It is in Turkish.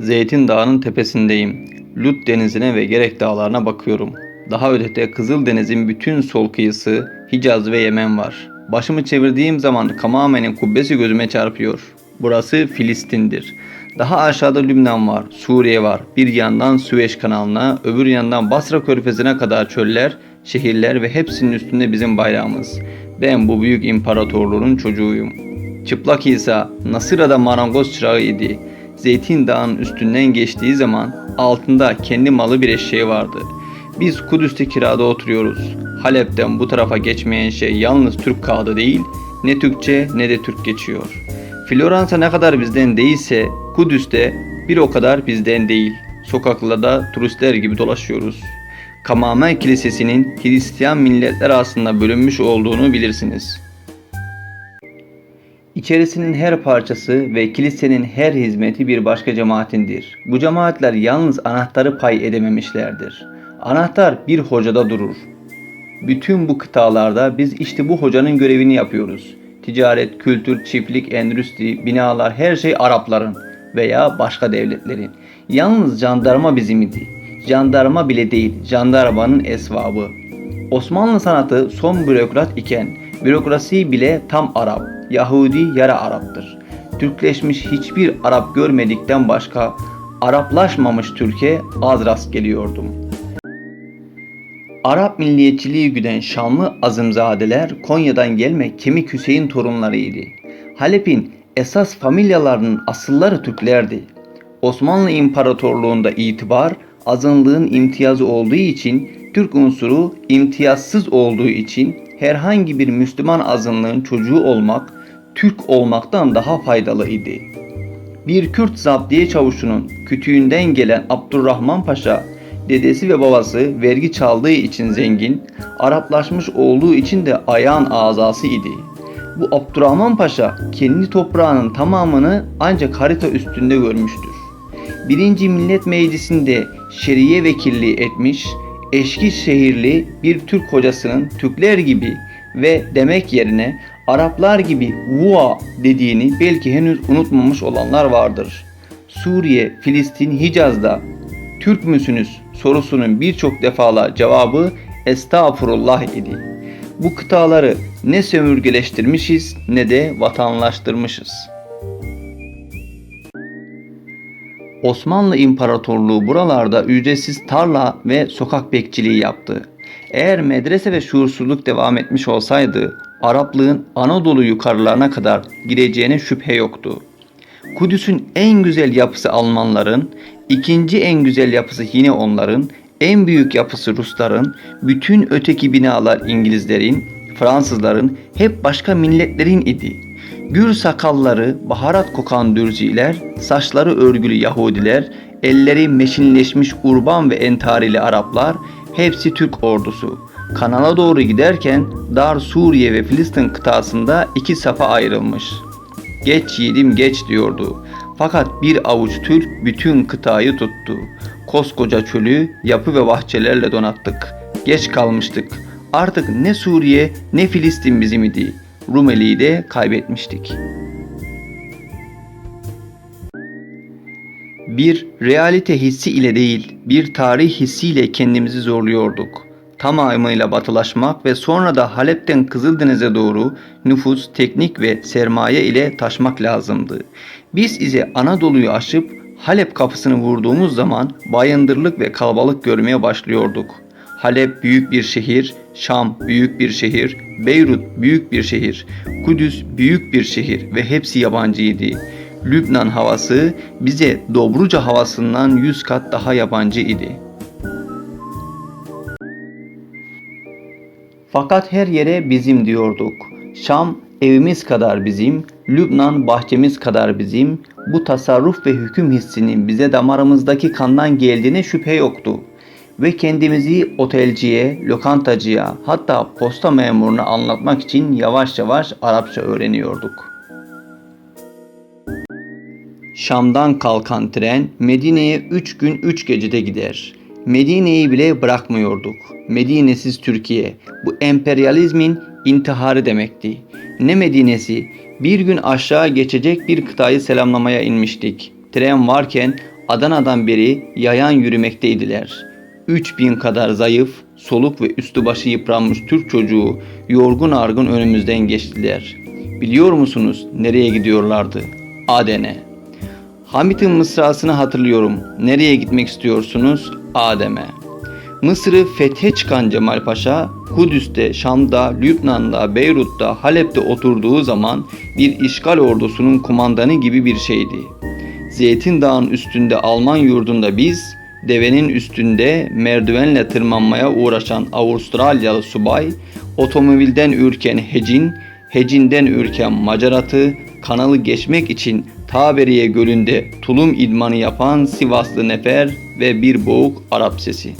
Zeytin Dağı'nın tepesindeyim. Lut denizine ve Gerek dağlarına bakıyorum. Daha ötede Kızıldeniz'in bütün sol kıyısı, Hicaz ve Yemen var. Başımı çevirdiğim zaman Kamame'nin kubbesi gözüme çarpıyor. Burası Filistin'dir. Daha aşağıda Lübnan var, Suriye var. Bir yandan Süveyş kanalına, öbür yandan Basra körfezine kadar çöller, şehirler ve hepsinin üstünde bizim bayrağımız. Ben bu büyük imparatorluğun çocuğuyum. Çıplak İsa Nasıra'da marangoz çırağı idi. Zeytin Dağı'nın üstünden geçtiği zaman altında kendi malı bir eşeği vardı. Biz Kudüs'te kirada oturuyoruz. Halep'ten bu tarafa geçmeyen şey yalnız Türk kağıdı değil, ne Türkçe ne de Türk geçiyor. Floransa ne kadar bizden değilse Kudüs'te bir o kadar bizden değil. Sokaklarda turistler gibi dolaşıyoruz. Kamamen Kilisesi'nin Hristiyan milletler arasında bölünmüş olduğunu bilirsiniz. İçerisinin her parçası ve kilisenin her hizmeti bir başka cemaatindir. Bu cemaatler yalnız anahtarı pay edememişlerdir. Anahtar bir hocada durur. Bütün bu kıtalarda biz işte bu hocanın görevini yapıyoruz. Ticaret, kültür, çiftlik, endüstri, binalar her şey Arapların veya başka devletlerin. Yalnız jandarma bizim idi. Jandarma bile değil, jandarmanın esvabı. Osmanlı sanatı son bürokrat iken bürokrasi bile tam Arap, Yahudi yara Arap'tır. Türkleşmiş hiçbir Arap görmedikten başka Araplaşmamış Türkiye az rast geliyordum. Arap milliyetçiliği güden Şamlı azımzadeler Konya'dan gelme Kemik Hüseyin torunlarıydı. Halep'in esas familyalarının asılları Türklerdi. Osmanlı İmparatorluğunda itibar azınlığın imtiyazı olduğu için Türk unsuru imtiyazsız olduğu için herhangi bir Müslüman azınlığın çocuğu olmak Türk olmaktan daha faydalı idi. Bir Kürt zaptiye çavuşunun kütüğünden gelen Abdurrahman Paşa dedesi ve babası vergi çaldığı için zengin, Araplaşmış olduğu için de ayağın azası idi. Bu Abdurrahman Paşa kendi toprağının tamamını ancak harita üstünde görmüştür. Birinci Millet Meclisi'nde şeriye vekilliği etmiş, Eşkişehirli bir Türk hocasının Türkler gibi ve demek yerine Araplar gibi vua dediğini belki henüz unutmamış olanlar vardır. Suriye, Filistin, Hicaz'da Türk müsünüz sorusunun birçok defalar cevabı estağfurullah idi. Bu kıtaları ne sömürgeleştirmişiz ne de vatanlaştırmışız. Osmanlı İmparatorluğu buralarda ücretsiz tarla ve sokak bekçiliği yaptı. Eğer medrese ve şuursuzluk devam etmiş olsaydı Araplığın Anadolu yukarılarına kadar gireceğine şüphe yoktu. Kudüs'ün en güzel yapısı Almanların, ikinci en güzel yapısı yine onların, en büyük yapısı Rusların, bütün öteki binalar İngilizlerin, Fransızların, hep başka milletlerin idi. Gür sakalları, baharat kokan dürziler, saçları örgülü Yahudiler, elleri meşinleşmiş urban ve entarili Araplar, hepsi Türk ordusu. Kanala doğru giderken Dar Suriye ve Filistin kıtasında iki safa ayrılmış. Geç yiğidim geç diyordu. Fakat bir avuç Türk bütün kıtayı tuttu. Koskoca çölü yapı ve bahçelerle donattık. Geç kalmıştık. Artık ne Suriye ne Filistin bizim idi. Rumeli'yi de kaybetmiştik. Bir realite hissi ile değil, bir tarih hissiyle kendimizi zorluyorduk. Tamamıyla batılaşmak ve sonra da Halep'ten Kızıldeniz'e doğru nüfus, teknik ve sermaye ile taşmak lazımdı. Biz ise Anadolu'yu aşıp Halep kapısını vurduğumuz zaman bayındırlık ve kalabalık görmeye başlıyorduk. Halep büyük bir şehir, Şam büyük bir şehir, Beyrut büyük bir şehir, Kudüs büyük bir şehir ve hepsi yabancıydı. Lübnan havası bize Dobruca havasından yüz kat daha yabancı idi. Fakat her yere bizim diyorduk. Şam evimiz kadar bizim, Lübnan bahçemiz kadar bizim. Bu tasarruf ve hüküm hissinin bize damarımızdaki kandan geldiğine şüphe yoktu. Ve kendimizi otelciye, lokantacıya hatta posta memuruna anlatmak için yavaş yavaş Arapça öğreniyorduk. Şam'dan kalkan tren Medine'ye 3 gün 3 gecede gider. Medine'yi bile bırakmıyorduk. Medine'siz Türkiye. Bu emperyalizmin intiharı demekti. Ne Medine'si? Bir gün aşağı geçecek bir kıtayı selamlamaya inmiştik. Tren varken Adana'dan beri yayan yürümekteydiler. 3000 kadar zayıf, soluk ve üstü başı yıpranmış Türk çocuğu yorgun argın önümüzden geçtiler. Biliyor musunuz nereye gidiyorlardı? Aden'e. Hamit'in mısrasını hatırlıyorum. Nereye gitmek istiyorsunuz? Adem'e. Mısır'ı fethe çıkan Cemal Paşa, Kudüs'te, Şam'da, Lübnan'da, Beyrut'ta, Halep'te oturduğu zaman bir işgal ordusunun kumandanı gibi bir şeydi. Zeytin Dağı'nın üstünde Alman yurdunda biz, devenin üstünde merdivenle tırmanmaya uğraşan Avustralyalı subay, otomobilden ürken hecin, hecinden ürken macaratı, kanalı geçmek için Taberiye Gölü'nde tulum idmanı yapan Sivaslı nefer ve bir boğuk Arap sesi.